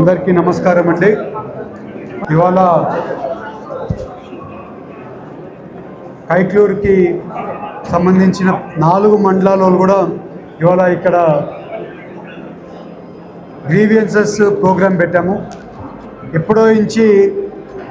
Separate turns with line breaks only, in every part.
అందరికీ నమస్కారం అండి. ఇవాళ కైక్లూరుకి సంబంధించిన నాలుగు మండలాలలో కూడా ఇవాళ ఇక్కడ గ్రీవియన్సెస్ ప్రోగ్రాం పెట్టాము. ఎప్పుడో నుంచి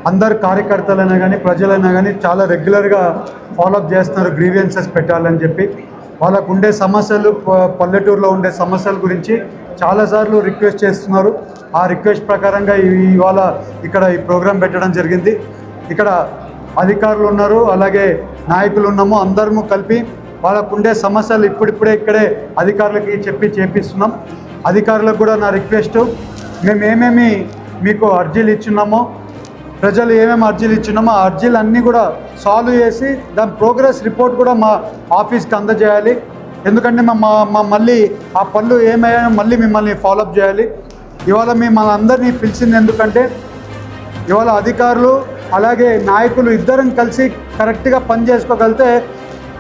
అందరు కార్యకర్తలైనా కానీ ప్రజలైనా కానీ చాలా రెగ్యులర్గా ఫాలోఅప్ చేస్తున్నారు గ్రీవియన్సెస్ పెట్టాలని చెప్పి. వాళ్ళకు ఉండే సమస్యలు ప- పల్లెటూరులో ఉండే సమస్యల గురించి చాలాసార్లు రిక్వెస్ట్ చేస్తున్నారు. ఆ రిక్వెస్ట్ ప్రకారంగా ఇవాళ ఇక్కడ ఈ ప్రోగ్రాం పెట్టడం జరిగింది. ఇక్కడ అధికారులు ఉన్నారు అలాగే నాయకులు ఉన్నాము అందరము కలిపి వాళ్ళకు ఉండే సమస్యలు ఇప్పుడిప్పుడే ఇక్కడే అధికారులకి చెప్పి చేపిస్తున్నాం. అధికారులకు కూడా నా రిక్వెస్ట్ మేము ఏమేమి మీకు అర్జీలు ఇచ్చున్నామో ప్రజలు ఏమేమి అర్జీలు ఇచ్చున్నామో ఆ అర్జీలు అన్నీ కూడా సాల్వ్ చేసి దాని ప్రోగ్రెస్ రిపోర్ట్ కూడా మా ఆఫీస్కి అందజేయాలి. ఎందుకంటే మా మా- మా మళ్ళీ ఆ పనులు ఏమయ్యాయో మళ్ళీ మిమ్మల్ని ఫాలోఅప్ చేయాలి. ఇవాళ మిమ్మల్ని అందరినీ పిలిచింది ఎందుకంటే ఇవాళ అధికారులు అలాగే నాయకులు ఇద్దరం కలిసి కరెక్ట్గా పని చేసుకోగలిగితే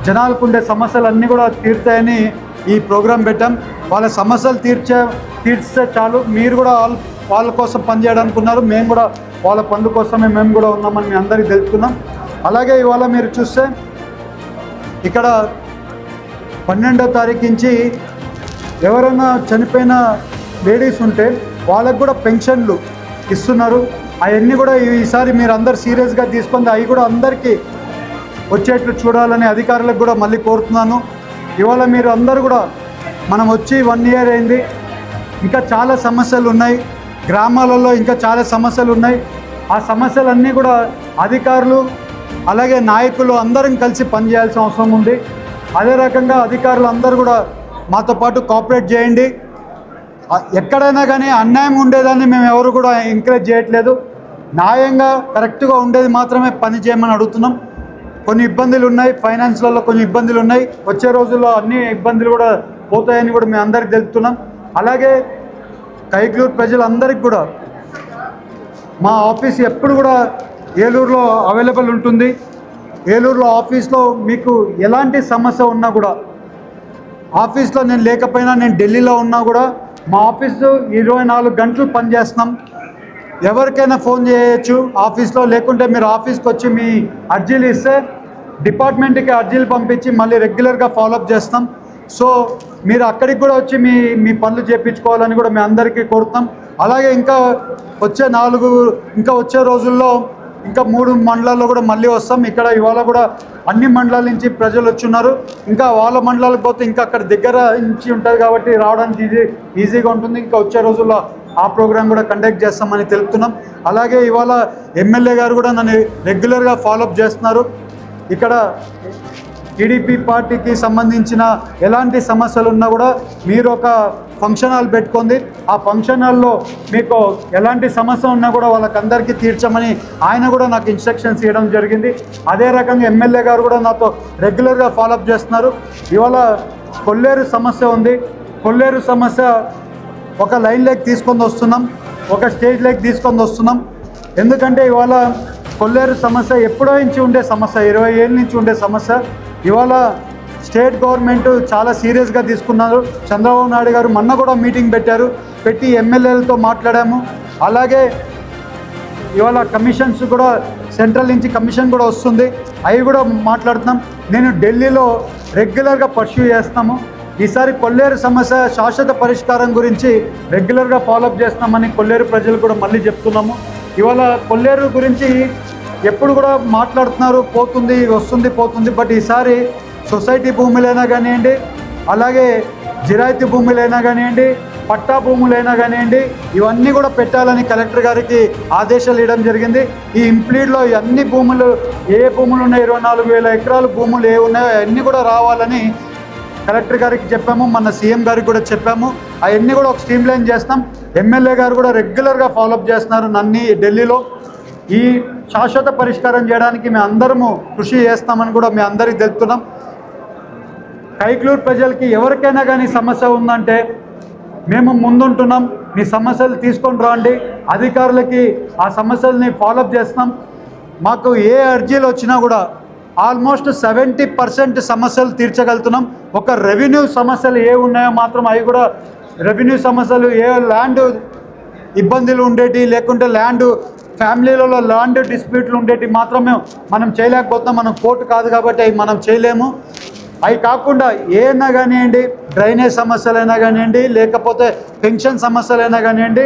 జనాలకు ఉండే సమస్యలన్నీ కూడా తీరుతాయని ఈ ప్రోగ్రాం పెట్టాం. వాళ్ళ సమస్యలు తీర్చే తీర్చితే చాలు. మీరు కూడా వాళ్ళ వాళ్ళ కోసం పనిచేయడానికి ఉన్నారు మేము కూడా వాళ్ళ పనుల కోసమే మేము కూడా ఉన్నామని మీ అందరికీ తెలుపుతున్నాం. అలాగే ఇవాళ మీరు చూస్తే ఇక్కడ పన్నెండో తారీఖు నుంచి ఎవరైనా చనిపోయిన లేడీస్ ఉంటే వాళ్ళకు కూడా పెన్షన్లు ఇస్తున్నారు. అవన్నీ కూడా ఈసారి మీరు అందరు సీరియస్గా తీసుకుంది అవి కూడా అందరికీ వచ్చేట్లు చూడాలని అధికారులకు కూడా మళ్ళీ కోరుతున్నాను. ఇవాళ మీరు అందరూ కూడా మనం వచ్చి వన్ ఇయర్ అయింది. ఇంకా చాలా సమస్యలు ఉన్నాయి. గ్రామాలలో ఇంకా చాలా సమస్యలు ఉన్నాయి. ఆ సమస్యలన్నీ కూడా అధికారులు అలాగే నాయకులు అందరం కలిసి పనిచేయాల్సిన అవసరం ఉంది. అదే రకంగా అధికారులు అందరూ కూడా మాతో పాటు కోఆపరేట్ చేయండి. ఎక్కడైనా కానీ అన్యాయం ఉండేదాన్ని మేము ఎవరు కూడా ఎంకరేజ్ చేయట్లేదు. న్యాయంగా కరెక్ట్గా ఉండేది మాత్రమే పని చేయమని అడుగుతున్నాం. కొన్ని ఇబ్బందులు ఉన్నాయి ఫైనాన్స్లలో కొన్ని ఇబ్బందులు ఉన్నాయి. వచ్చే రోజుల్లో అన్ని ఇబ్బందులు కూడా పోతాయని కూడా మేము అందరికి తెలుపుతున్నాం. అలాగే కైక్లూరు ప్రజలందరికీ కూడా మా ఆఫీస్ ఎప్పుడు కూడా ఏలూరులో అవైలబుల్ ఉంటుంది. ఏలూరులో ఆఫీస్లో మీకు ఎలాంటి సమస్య ఉన్నా కూడా ఆఫీస్లో నేను లేకపోయినా నేను ఢిల్లీలో ఉన్నా కూడా మా ఆఫీసు ఇరవై నాలుగు గంటలు పనిచేస్తున్నాం. ఎవరికైనా ఫోన్ చేయొచ్చు ఆఫీస్లో లేకుంటే మీరు ఆఫీస్కి వచ్చి మీ అర్జీలు ఇస్తే డిపార్ట్మెంట్కి అర్జీలు పంపించి మళ్ళీ రెగ్యులర్గా ఫాలోఅప్ చేస్తాం. సో మీరు అక్కడికి కూడా వచ్చి మీ మీ పనులు చేయించుకోవాలని కూడా మేము అందరికీ కోరుతాం. అలాగే ఇంకా వచ్చే నాలుగు ఇంకా వచ్చే రోజుల్లో ఇంకా మూడు మండలాల్లో కూడా మళ్ళీ వస్తాం. ఇక్కడ ఇవాళ కూడా అన్ని మండలాల నుంచి ప్రజలు వచ్చున్నారు. ఇంకా వాళ్ళ మండలాలకు పోతే ఇంకా అక్కడ దగ్గర నుంచి ఉంటుంది కాబట్టి రావడానికి ఈజీ ఈజీగా ఉంటుంది. ఇంకా వచ్చే రోజుల్లో ఆ ప్రోగ్రామ్ కూడా కండక్ట్ చేస్తామని తెలుపుతున్నాం. అలాగే ఇవాళ ఎమ్మెల్యే గారు కూడా నన్ను రెగ్యులర్గా ఫాలోఅప్ చేస్తున్నారు. ఇక్కడ టీడీపీ పార్టీకి సంబంధించిన ఎలాంటి సమస్యలు ఉన్నా కూడా మీరు ఒక ఫంక్షన్ హాల్ పెట్టుకుంది ఆ ఫంక్షన్ హాల్లో మీకు ఎలాంటి సమస్య ఉన్నా కూడా వాళ్ళకందరికీ తీర్చమని ఆయన కూడా నాకు ఇన్స్ట్రక్షన్స్ ఇవ్వడం జరిగింది. అదే రకంగా ఎమ్మెల్యే గారు కూడా నాతో రెగ్యులర్గా ఫాలోఅప్ చేస్తున్నారు. ఇవాళ కొల్లేరు సమస్య ఉంది. కొల్లేరు సమస్య ఒక లైన్లోకి తీసుకొని వస్తున్నాం. ఒక స్టేజ్లోకి తీసుకొని వస్తున్నాం. ఎందుకంటే ఇవాళ కొల్లేరు సమస్య ఎప్పుడో నుంచి ఉండే సమస్య ఇరవై ఏళ్ళ నుంచి ఉండే సమస్య. ఇవాళ స్టేట్ గవర్నమెంట్ చాలా సీరియస్గా తీసుకున్నారు. చంద్రబాబు నాయుడు గారు మొన్న కూడా మీటింగ్ పెట్టారు. పెట్టి ఎమ్మెల్యేలతో మాట్లాడాము. అలాగే ఇవాళ కమిషన్స్ కూడా సెంట్రల్ నుంచి కమిషన్ కూడా వస్తుంది. అవి కూడా మాట్లాడుతున్నాం. నేను ఢిల్లీలో రెగ్యులర్గా పర్స్యూ చేస్తాము ఈసారి కొల్లేరు సమస్య శాశ్వత పరిష్కారం గురించి రెగ్యులర్గా ఫాలోఅప్ చేస్తామని కొల్లేరు ప్రజలు కూడా మళ్ళీ చెప్తున్నాము. ఇవాళ కొల్లేరు గురించి ఎప్పుడు కూడా మాట్లాడుతున్నారు పోతుంది వస్తుంది పోతుంది బట్ ఈసారి సొసైటీ భూములైనా కానివ్వండి అలాగే జిరాయితీ భూములైనా కానివ్వండి పట్టా భూములైనా కానివ్వండి ఇవన్నీ కూడా పెట్టాలని కలెక్టర్ గారికి ఆదేశాలు ఇవ్వడం జరిగింది. ఈ ఇంప్లీడ్లో అన్ని భూములు ఏ భూములు ఉన్నాయి ఇరవై నాలుగు వేల ఎకరాలు భూములు ఏ ఉన్నాయో అవన్నీ కూడా రావాలని కలెక్టర్ గారికి చెప్పాము మన సీఎం గారికి కూడా చెప్పాము. అవన్నీ కూడా ఒక స్ట్రీమ్ లైన్ చేస్తాం. ఎమ్మెల్యే గారు కూడా రెగ్యులర్గా ఫాలోఅప్ చేస్తున్నారు నన్ని ఢిల్లీలో. ఈ శాశ్వత పరిష్కారం చేయడానికి మేము అందరము కృషి చేస్తామని కూడా మేము అందరికీ తెలుపుతున్నాం. కైక్లూరు ప్రజలకి ఎవరికైనా కానీ సమస్య ఉందంటే మేము ముందుంటున్నాం. మీ సమస్యలు తీసుకొని రండి. అధికారులకి ఆ సమస్యల్ని ఫాలోఅప్ చేస్తాం. మాకు ఏ అర్జీలు వచ్చినా కూడా ఆల్మోస్ట్ సెవెంటీ పర్సెంట్ సమస్యలు తీర్చగలుగుతున్నాం. ఒక రెవెన్యూ సమస్యలు ఏ ఉన్నాయో మాత్రం అవి కూడా రెవెన్యూ సమస్యలు ఏ ల్యాండ్ ఇబ్బందులు ఉండేటి లేకుంటే ల్యాండ్ ఫ్యామిలీలలో ల్యాండ్ డిస్ప్యూట్లు ఉండేటి మాత్రమే మనం చేయలేకపోతున్నాం. మనం కోర్టు కాదు కాబట్టి అవి మనం చేయలేము. అవి కాకుండా ఏమైనా కానివ్వండి డ్రైనేజ్ సమస్యలైనా కానివ్వండి లేకపోతే పెన్షన్ సమస్యలైనా కానివ్వండి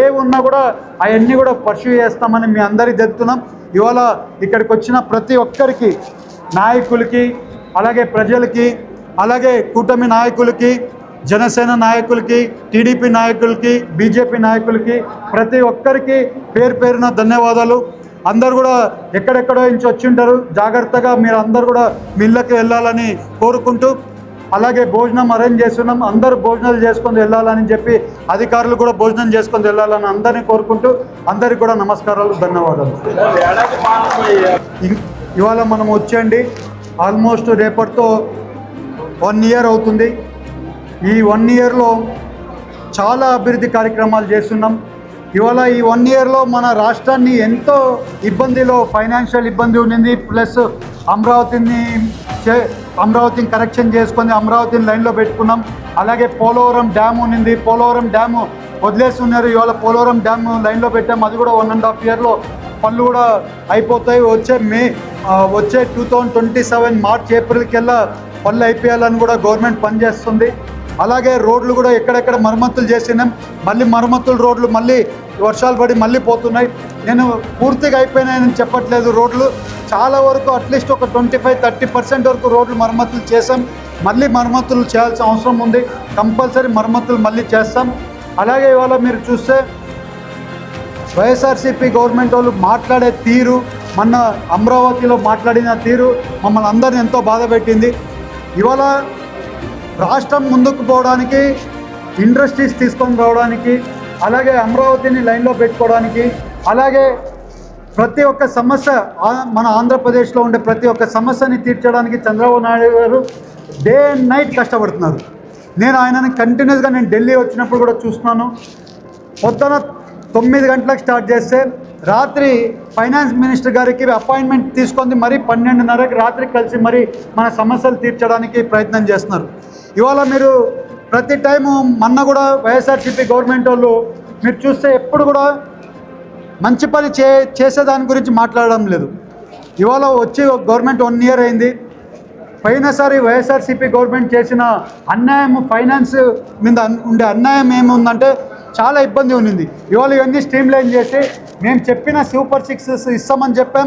ఏ ఉన్నా కూడా అవన్నీ కూడా పర్సూ చేస్తామని మీ అందరికీ చెప్తున్నాం. ఇవాళ ఇక్కడికి వచ్చిన ప్రతి ఒక్కరికి నాయకులకి అలాగే ప్రజలకి అలాగే కూటమి నాయకులకి జనసేన నాయకులకి టీడీపీ నాయకులకి బీజేపీ నాయకులకి ప్రతి ఒక్కరికి పేరు పేరున ధన్యవాదాలు. అందరు కూడా ఎక్కడెక్కడో నుంచి వచ్చి ఉంటారు జాగ్రత్తగా మీరు అందరు కూడా మిల్లకి వెళ్ళాలని కోరుకుంటూ అలాగే భోజనం అరేంజ్ చేస్తున్నాం. అందరూ భోజనాలు చేసుకొని వెళ్ళాలని చెప్పి అధికారులు కూడా భోజనం చేసుకొని వెళ్ళాలని అందరినీ కోరుకుంటూ అందరికి కూడా నమస్కారాలు ధన్యవాదాలు. ఇవాళ మనం వచ్చేయండి. ఆల్మోస్ట్ రేపటితో వన్ ఇయర్ అవుతుంది. ఈ వన్ ఇయర్లో చాలా అభివృద్ధి కార్యక్రమాలు చేస్తున్నాం. ఇవాళ ఈ వన్ ఇయర్లో మన రాష్ట్రాన్ని ఎంతో ఇబ్బందిలో ఫైనాన్షియల్ ఇబ్బంది ఉండింది. ప్లస్ అమరావతిని చే అమరావతిని కరెక్షన్ చేసుకొని అమరావతిని లైన్లో పెట్టుకున్నాం. అలాగే పోలవరం డ్యామ్ ఉన్నింది పోలవరం డ్యాము వదిలేస్తున్నారు. ఇవాళ పోలవరం డ్యామ్ లైన్లో పెట్టాం. అది కూడా వన్ అండ్ హాఫ్ ఇయర్లో పనులు కూడా అయిపోతాయి. వచ్చే మే వచ్చే two thousand twenty seven March April కల్లా పనులు అయిపోయాలని కూడా గవర్నమెంట్ పనిచేస్తుంది. అలాగే రోడ్లు కూడా ఎక్కడెక్కడ మరమ్మతులు చేసినాం. మళ్ళీ మరమ్మతులు రోడ్లు మళ్ళీ వర్షాలు పడి మళ్ళీ పోతున్నాయి. నేను పూర్తిగా అయిపోయినాయని చెప్పట్లేదు రోడ్లు. చాలా వరకు అట్లీస్ట్ ఒక ట్వంటీ ఫైవ్ థర్టీ పర్సెంట్ వరకు రోడ్లు మరమ్మతులు చేసాం మళ్ళీ మరమ్మతులు చేయాల్సిన అవసరం ఉంది. కంపల్సరీ మరమ్మతులు మళ్ళీ చేస్తాం. అలాగే ఇవాళ మీరు చూస్తే వైఎస్ఆర్సీపీ గవర్నమెంట్ వాళ్ళు మాట్లాడే తీరు మొన్న అమరావతిలో మాట్లాడిన తీరు మమ్మల్ని అందరిని ఎంతో బాధ పెట్టింది. ఇవాళ రాష్ట్రం ముందుకు పోవడానికి ఇండస్ట్రీస్ తీసుకొని రావడానికి అలాగే అమరావతిని లైన్లో పెట్టుకోవడానికి అలాగే ప్రతి ఒక్క సమస్య మన ఆంధ్రప్రదేశ్లో ఉండే ప్రతి ఒక్క సమస్యని తీర్చడానికి చంద్రబాబు నాయుడు గారు డే అండ్ నైట్ కష్టపడుతున్నారు. నేను ఆయనని కంటిన్యూస్గా నేను ఢిల్లీ వచ్చినప్పుడు కూడా చూస్తున్నాను. పొద్దున తొమ్మిది గంటలకు స్టార్ట్ చేస్తే రాత్రి ఫైనాన్స్ మినిస్టర్ గారికి అపాయింట్మెంట్ తీసుకొని మరి పన్నెండున్నరకి రాత్రి కలిసి మరి మన సమస్యలు తీర్చడానికి ప్రయత్నం చేస్తున్నారు. ఇవాళ మీరు ప్రతి టైము మొన్న కూడా వైఎస్ఆర్సీపీ గవర్నమెంట్ వాళ్ళు మీరు చూస్తే ఎప్పుడు కూడా మంచి పని చే చేసేదాని గురించి మాట్లాడడం లేదు. ఇవాళ వచ్చి గవర్నమెంట్ వన్ ఇయర్ అయింది. పోయినసారి వైఎస్ఆర్సీపీ గవర్నమెంట్ చేసిన అన్యాయం ఫైనాన్స్ మీద అన్- ఉండే అన్యాయం ఏముందంటే చాలా ఇబ్బంది ఉండింది ఇవాళ ఇవన్నీ స్ట్రీమ్ లైన్ చేసి మేము చెప్పిన సూపర్ సిక్స్ ఇస్తామని చెప్పాం.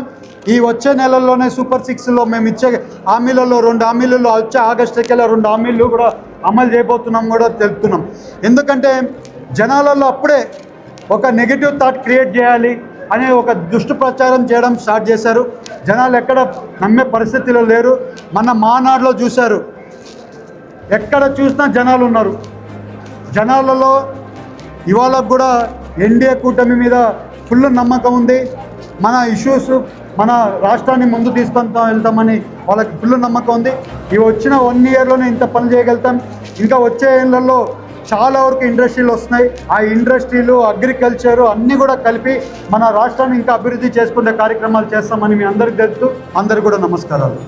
ఈ వచ్చే నెలల్లోనే సూపర్ సిక్స్లో మేము ఇచ్చే హామీలలో రెండు హామీలలో వచ్చే ఆగస్టుకెళ్ళ రెండు హామీలు కూడా అమలు చేయబోతున్నాం కూడా తెలుపుతున్నాం. ఎందుకంటే జనాలలో అప్పుడే ఒక నెగిటివ్ థాట్ క్రియేట్ చేయాలి అనే ఒక దుష్టు ప్రచారం చేయడం స్టార్ట్ చేశారు. జనాలు ఎక్కడ నమ్మే పరిస్థితిలో లేరు. మన మానాడులో చూశారు. ఎక్కడ చూసినా జనాలు ఉన్నారు. జనాలలో ఇవాళ కూడా ఎన్డీఏ కూటమి మీద ఫుల్ నమ్మకం ఉంది. మన ఇష్యూస్ మన రాష్ట్రాన్ని ముందు తీసుకొని వెళ్తామని వాళ్ళకి ఫుల్ నమ్మకం ఉంది. ఇవి వచ్చిన వన్ ఇయర్లోనే ఇంత పని చేయగలుగుతాం. ఇంకా వచ్చే ఏళ్ళల్లో చాలా వరకు ఇండస్ట్రీలు వస్తున్నాయి. ఆ ఇండస్ట్రీలు అగ్రికల్చరు అన్నీ కూడా కలిపి మన రాష్ట్రాన్ని ఇంకా అభివృద్ధి చేసుకునే కార్యక్రమాలు చేస్తామని మీ అందరికి తెలుసు అందరికి కూడా నమస్కారాలు.